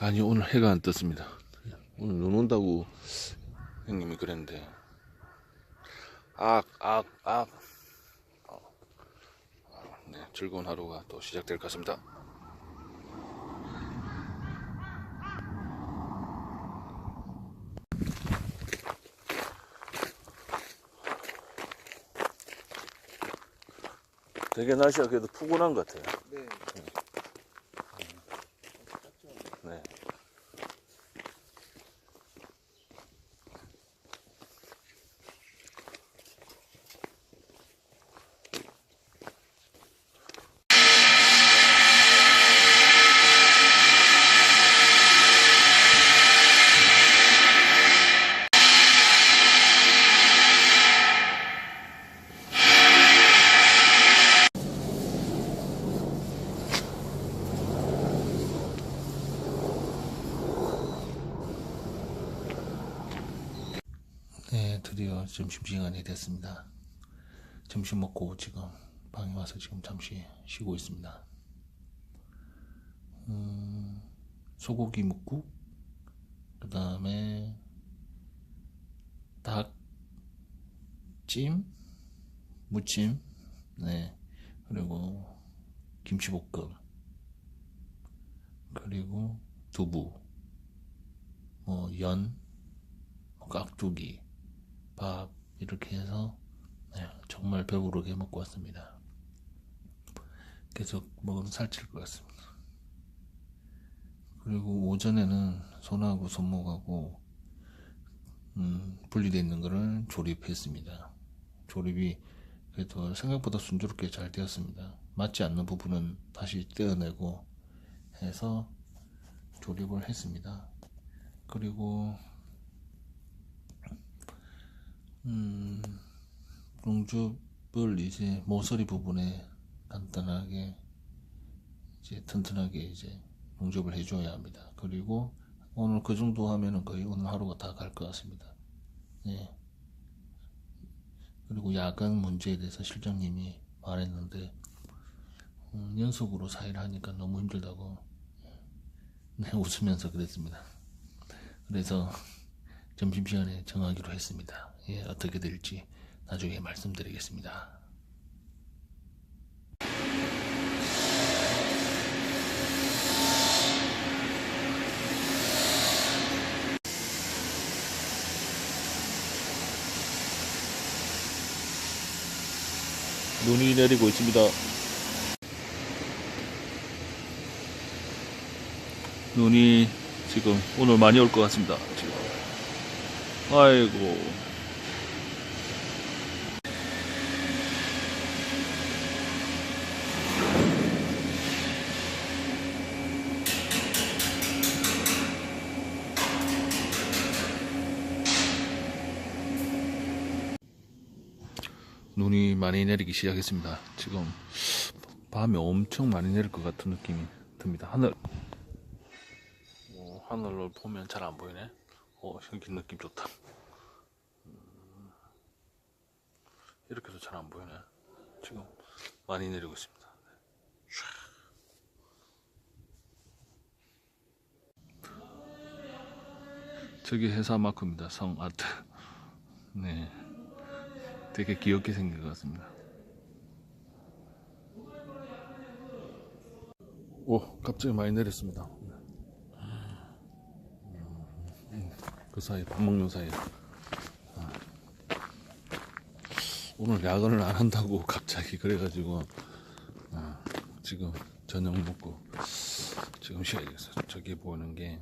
아니 오늘 해가 안 떴습니다. 오늘 눈 온다고 형님이 그랬는데 악악악 어. 네, 즐거운 하루가 또 시작될 것 같습니다. 되게 날씨가 그래도 푸근한 것 같아요. 네. 네. 네, 드디어 점심시간이 됐습니다. 점심 먹고 지금 방에 와서 지금 잠시 쉬고 있습니다. 음, 소고기 묵국, 그 다음에 닭찜, 무침, 네, 그리고 김치볶음, 그리고 두부, 뭐 연, 깍두기, 밥 이렇게 해서 네, 정말 배부르게 먹고 왔습니다. 계속 먹으면 살찔 것 같습니다. 그리고 오전에는 손하고 손목하고 음, 분리되어 있는 거를 조립했습니다. 조립이 그래도 생각보다 순조롭게 잘 되었습니다. 맞지 않는 부분은 다시 떼어내고 해서 조립을 했습니다. 그리고 음, 용접을 이제 모서리 부분에 간단하게 이제 튼튼하게 이제 용접을 해줘야 합니다. 그리고 오늘 그 정도 하면은 거의 오늘 하루가 다 갈 것 같습니다. 네. 그리고 야간 문제에 대해서 실장님이 말했는데 음, 연속으로 4일 하니까 너무 힘들다고 네, 웃으면서 그랬습니다. 그래서 점심시간에 정하기로 했습니다. 예, 어떻게 될지 나중에 말씀드리겠습니다. 눈이 내리고 있습니다. 눈이 지금 오늘 많이 올 것 같습니다. 지금. 아이고. 눈이 많이 내리기 시작했습니다. 지금 밤에 엄청 많이 내릴 것 같은 느낌이 듭니다. 하늘 어, 하늘을 보면 잘 안 보이네. 어, 여기 느낌 좋다. 음, 이렇게도 잘 안 보이네. 지금 많이 내리고 있습니다. 저기 회사 마크입니다. 성 아트. 네. 되게 귀엽게 생긴 것 같습니다. 오, 갑자기 많이 내렸습니다. 음, 그 사이, 밥 먹는 사이에. 아. 오늘 야근을 안 한다고 갑자기 그래가지고, 아, 지금 저녁 먹고, 지금 됐어요. 저기 보이는 게,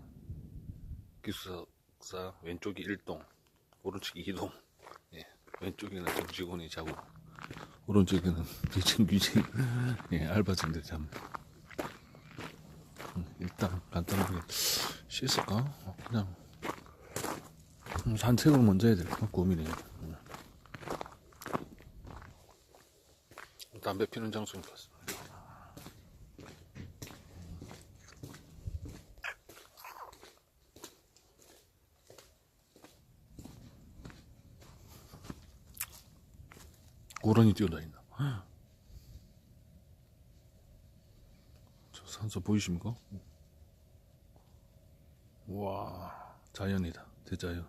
기숙사 왼쪽이 1동, 오른쪽이 2동. 예, 왼쪽에는 좀 직원이 자고, 오른쪽에는 비정규직 예, 알바생들 잡니다. 음, 일단 간단하게 씻을까? 어, 그냥 음, 산책을 먼저 해야 될까? 고민이에요. 음. 담배 피는 장소인 것 같습니다. 고라니 뛰어다닌다. 저 산소 보이십니까? 와, 자연이다. 대자연.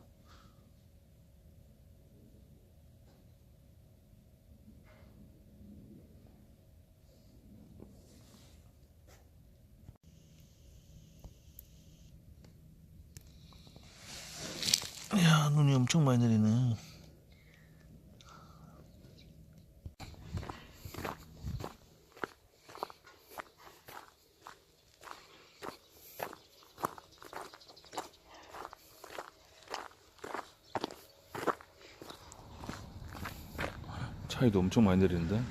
야, 눈이 엄청 많이 내리네. 차이도 엄청 많이 내리는데?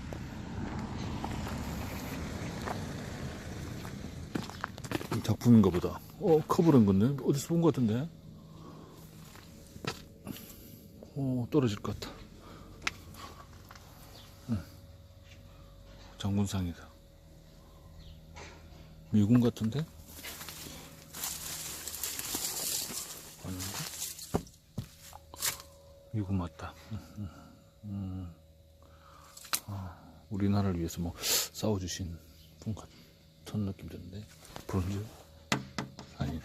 이 작품인가 보다. 어, 커버린 건데? 어디서 본 것 같은데? 어, 떨어질 것 같다. 응. 장군상이다. 미군 같은데? 아닌가? 미군 맞다. 우리나라를 위해서 뭐 싸워주신 분 같은 느낌 드는데. 브론즈? 아니네.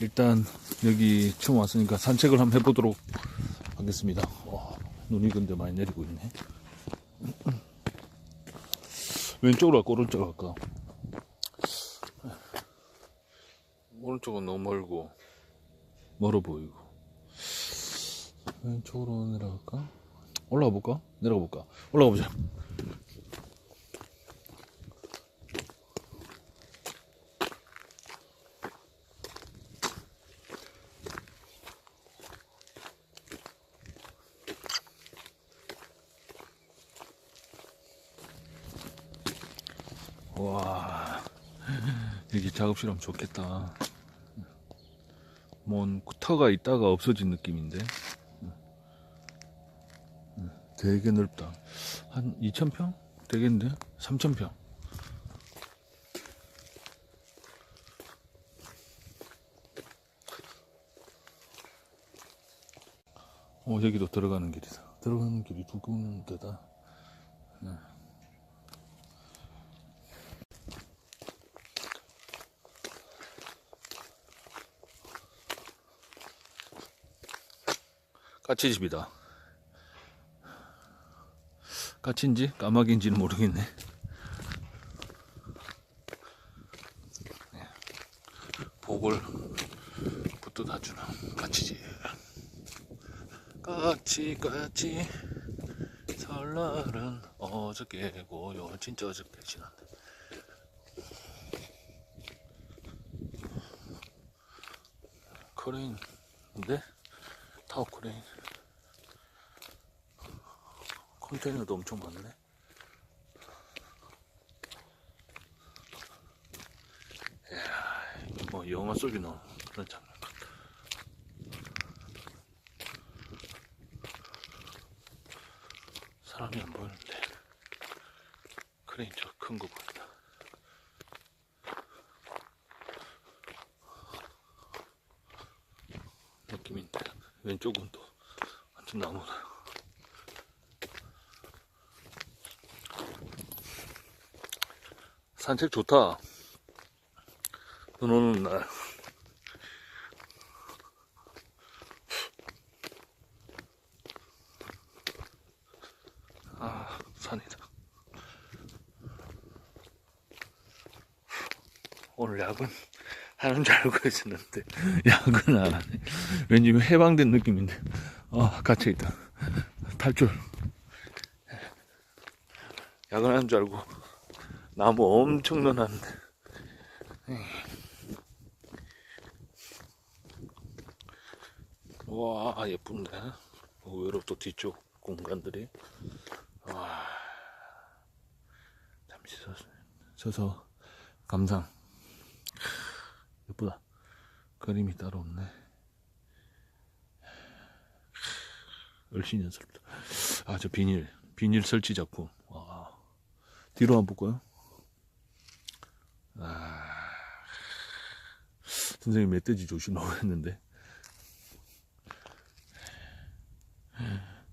일단 여기 처음 왔으니까 산책을 한번 해보도록 하겠습니다. 와, 눈이 근데 많이 내리고 있네. 왼쪽으로 갈까 오른쪽으로 갈까? 오른쪽은 너무 멀고. 멀어 보이고 왼쪽으로 내려갈까? 올라가 볼까? 내려가 볼까? 올라가 보자. 와, 여기 작업실 하면 좋겠다. 뭔 터가 있다가 없어진 느낌인데. 되게 넓다. 한 2,000평? 되겠는데? 3,000평. 어, 여기도 들어가는 길이다. 들어가는 길이 두 군데다. 네. 까치집이다. 까치인지 까마귀인지는 모르겠네. 네. 복을 붙어다 주는 까치지. 까치 까치 설날은 어저께고 요. 진짜 어저께 지났네. 크레인인데 타워 크레인. 컨테이너도 엄청 많네. 이야, 뭐 영화 속에 나온 그런 장면 같다. 사람이 안 보이는데 크레인 저 큰 거 보인다. 느낌인데 왼쪽은 또 완전 나무다. 산책 좋다. 눈 오는 날. 아, 산이다. 오늘 야근 하는 줄 알고 있었는데, 야근 안 하네. 왠지 해방된 느낌인데, 아, 갇혀있다. 탈출. 야근하는 줄 알고. 나무 엄청 넣어놨는데. 와, 예쁜데? 의외로 또 뒤쪽 공간들이. 와. 잠시 서서, 감상. 예쁘다. 그림이 따로 없네. 얼씬연스럽다. 아, 저 비닐, 비닐 설치 작품. 와. 뒤로 한번 볼까요? 아... 선생님 멧돼지 조심하고 했는데.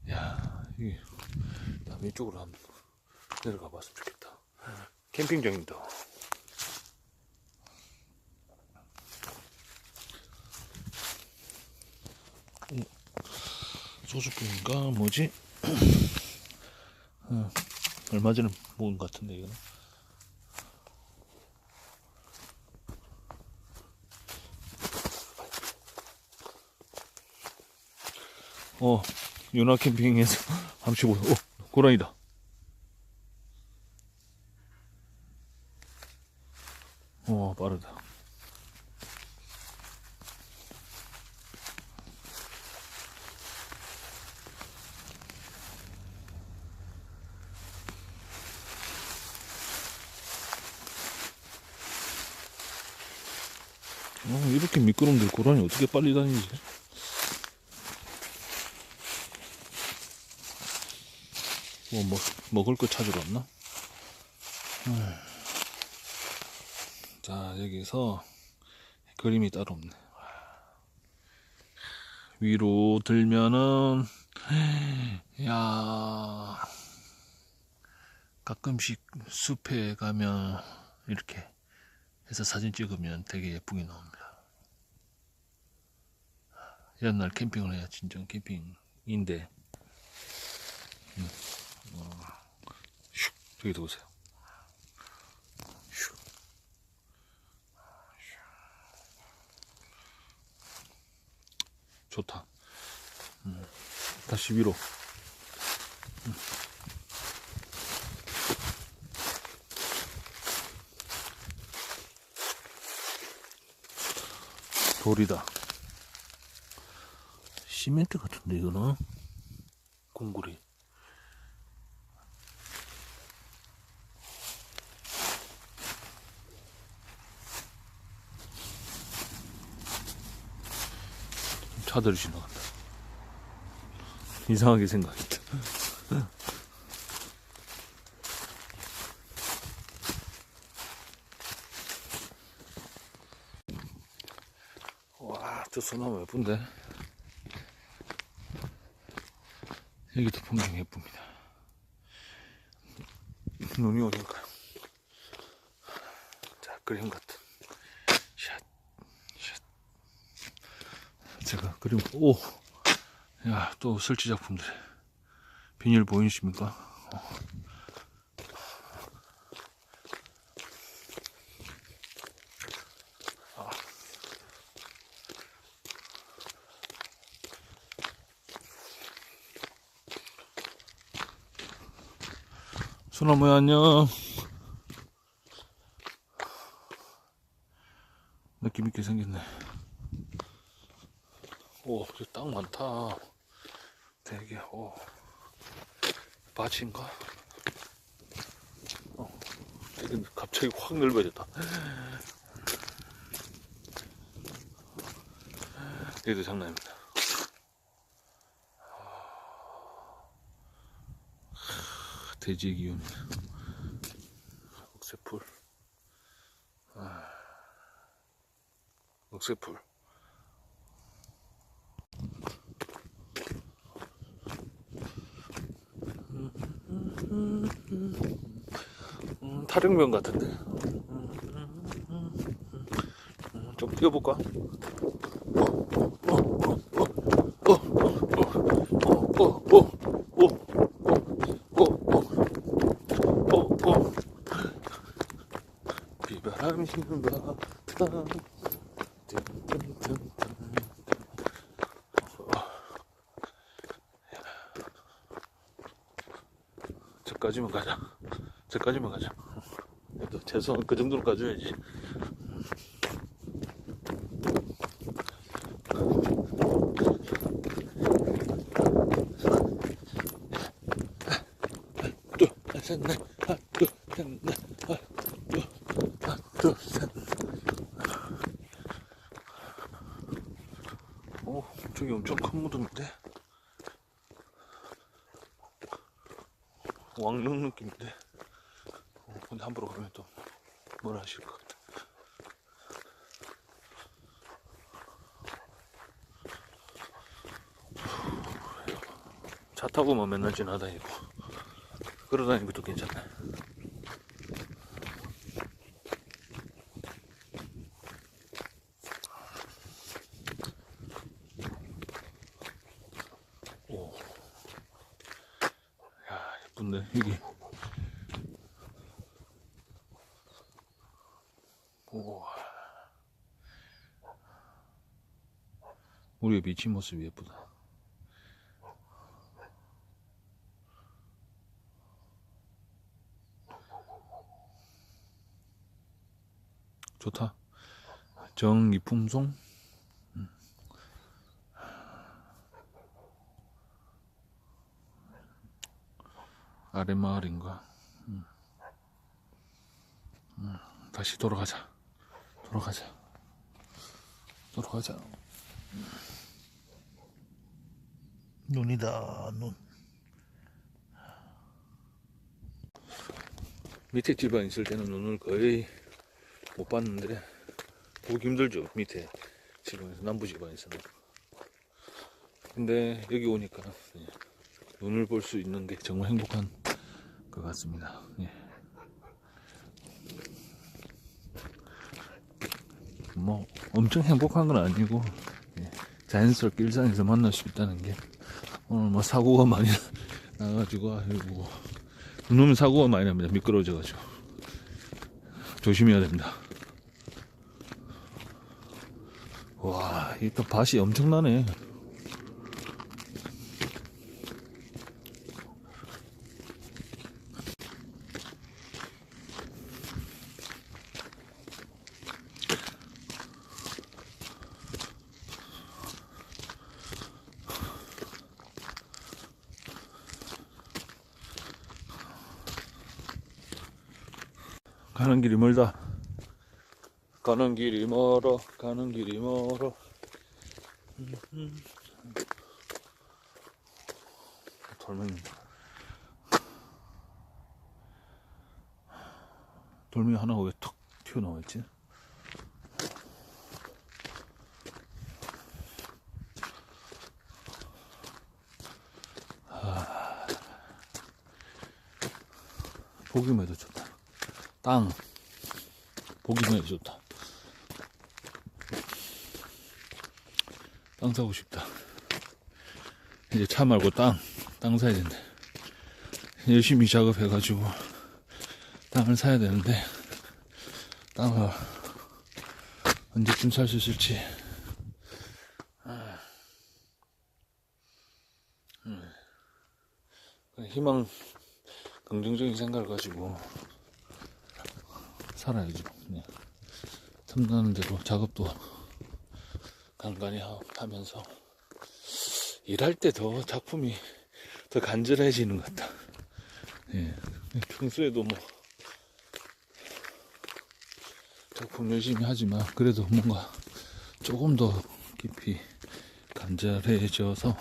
야 이게 다음 이쪽으로 한번 내려가 봤으면 좋겠다. 캠핑장입니다. 어, 소주병인가? 뭐지? 어, 얼마 전에 먹은 것 같은데 이거는. 어 윤화 캠핑에서 35. 어 고라니다. 어 빠르다. 어, 이렇게 미끄럼들 고라니 어떻게 빨리 다니지? 뭐, 뭐 먹을 거 찾으러 왔나? 음. 자 여기서 그림이 따로 없네. 위로 들면은 야 가끔씩 숲에 가면 이렇게 해서 사진 찍으면 되게 예쁘게 나옵니다. 이런 날 캠핑을 해야 진정 캠핑인데 슉 저기도 보세요. 슉. 좋다. 음, 다시 위로. 음. 돌이다. 시멘트 같은데 이거는 공구리. 차들이 지나간다. 이상하게 생각했다. 와, 저 소나무 예쁜데? 여기도 풍경 예쁩니다. 눈이 오니까. 자, 그림 같 그림, 오! 야, 또 설치 작품들. 비닐 보이십니까? 어. 아. 소나무야, 안녕. 느낌 있게 생겼네. 오, 이땅 많다. 되게, 오. 밭인가? 어, 되게 갑자기 확 넓어졌다. 여기도 장난입니다. 하, 돼지의 기운. 억새풀. 아, 억새풀. 음, 타령면 같은데. 음, 좀 뛰어볼까? 저까지만 가자. 저까지만 가자. 또 최소한 그 정도는 가줘야지. 둘, 셋, 넷, 하나, 둘, 셋, 넷, 하나, 둘, 하나, 둘, 셋. 오, 저기 엄청 큰 무덤인데? 왕릉 느낌인데? 어, 근데 함부로 가면 또 뭐라 하실 것 같아. 차 타고만 맨날 지나다니고 걸어다니는 것도 괜찮네. 오. 여기. 우와. 우리의 미친 모습이 예쁘다. 좋다. 정이풍송. 음. 아래 마을인가. 음. 음, 다시 돌아가자. 돌아가자. 돌아가자. 눈이다, 눈. 밑에 집안 있을 때는 눈을 거의 못 봤는데, 보기 힘들죠, 밑에 집안에서, 남부 집안에서는. 근데 여기 오니까, 예, 눈을 볼 수 있는 게 정말 행복한 것 같습니다. 예. 뭐, 엄청 행복한 건 아니고, 예, 자연스럽게 일상에서 만날 수 있다는 게, 오늘 뭐 사고가 많이 나가지고, 아이고, 눈 오면 사고가 많이 납니다. 미끄러워져가지고. 조심해야 됩니다. 와, 이 또 밭이 엄청나네. 가는 길이 멀다. 가는 길이 멀어, 가는 길이 멀어. 돌멩이. 돌멩이 하나가 왜툭 튀어나와 있지? 아. 보기만 해도 좋다. 땅. 보기만 해도 좋다. 땅 사고 싶다. 이제 차 말고 땅, 땅 사야 된대. 열심히 작업해 가지고 땅을 사야 되는데 땅을 언제쯤 살 수 있을지. 아. 음. 희망, 긍정적인 생각을 가지고 살아야죠. 네. 탐나는 대로 작업도 간간히 하- 하면서 일할 때 더 작품이 더 간절해지는 것 같다. 예. 평소에도 뭐 작품 열심히 하지만 그래도 뭔가 조금 더 깊이 간절해져서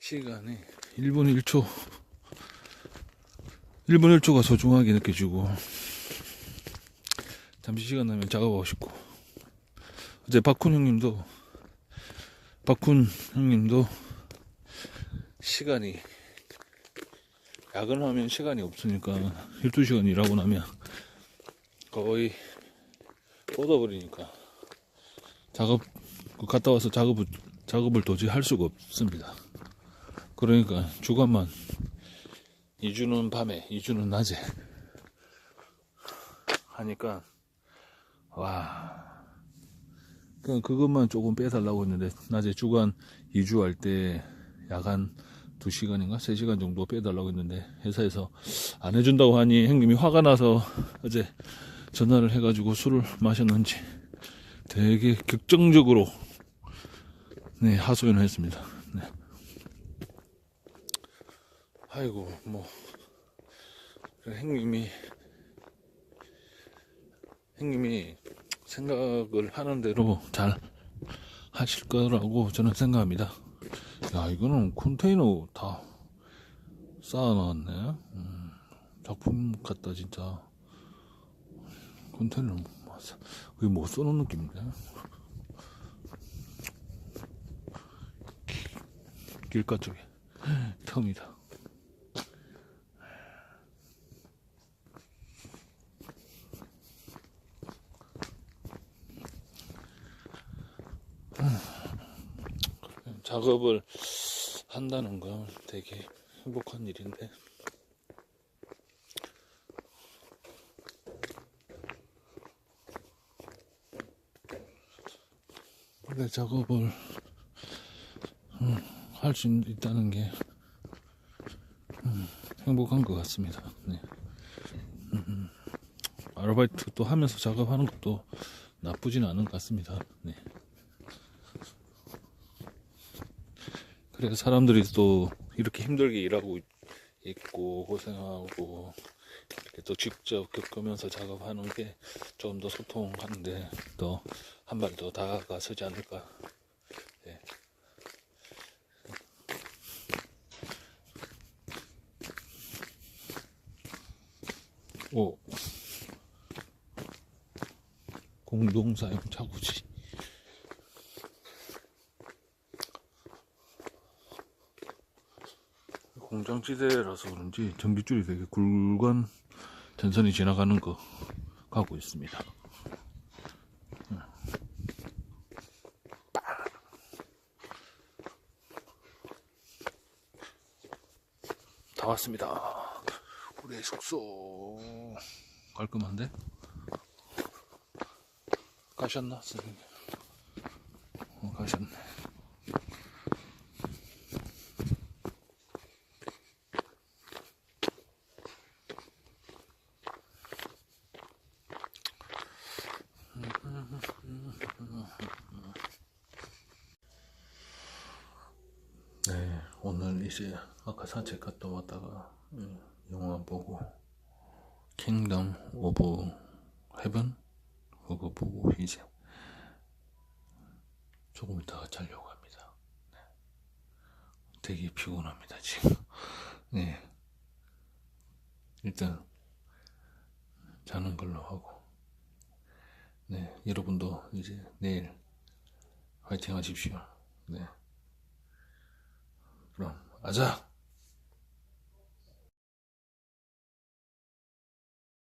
시간이 1분 1초 1분 1초가 소중하게 느껴지고 잠시 시간 나면 작업하고 싶고 어제 박훈 형님도 박훈 형님도 시간이 야근하면 시간이 없으니까 12시간 일하고 나면 거의 뻗어버리니까 작업 그 갔다 와서 작업을 작업을 도저히 할 수가 없습니다. 그러니까 주간만 2주는 밤에 2주는 낮에 하니까 와 그냥 그것만 조금 빼달라고 했는데 낮에 주간 2주 할 때 야간 2시간인가 3시간 정도 빼달라고 했는데 회사에서 안 해준다고 하니 형님이 화가 나서 어제 전화를 해가지고 술을 마셨는지 되게 극정적으로 네 하소연을 했습니다. 네. 아이고 뭐 형님이 형님이 생각을 하는 대로 잘 하실 거라고 저는 생각합니다. 야, 이거는 컨테이너 다 쌓아놨네. 음, 작품 같다, 진짜. 컨테이너, 거의 못 써놓은 느낌인데. 길가 쪽에. 텀이다. 작업을 한다는 건 되게 행복한 일인데. 원래 작업을 할수 있다는 게 음, 행복한 것 같습니다. 네. 음, 아르바이트 또 하면서 작업하는 것도 나쁘진 않은 것 같습니다. 네. 그래서 사람들이 또 이렇게 힘들게 일하고 있고 고생하고 이렇게 또 직접 겪으면서 작업하는 게 좀 더 소통하는데 더한발 더 다가서지 않을까. 예. 오. 공동사용 자구지. 공장지대라서 그런지 전기줄이 되게 굵은 전선이 지나가는 거 가고 있습니다. 다 왔습니다. 우리의 숙소 깔끔한데? 가셨나 선생님? 어, 가셨네. 네, 오늘 이제 아까 산책 갔다 왔다가 음, 영화 보고 킹덤 오브 헤븐 그거 보고 이제 조금 이따가 자려고 합니다. 네. 되게 피곤합니다 지금. 네, 일단 자는 걸로 하고. 네, 여러분도 이제 내일 화이팅 하십시오. 네. 그럼 아자.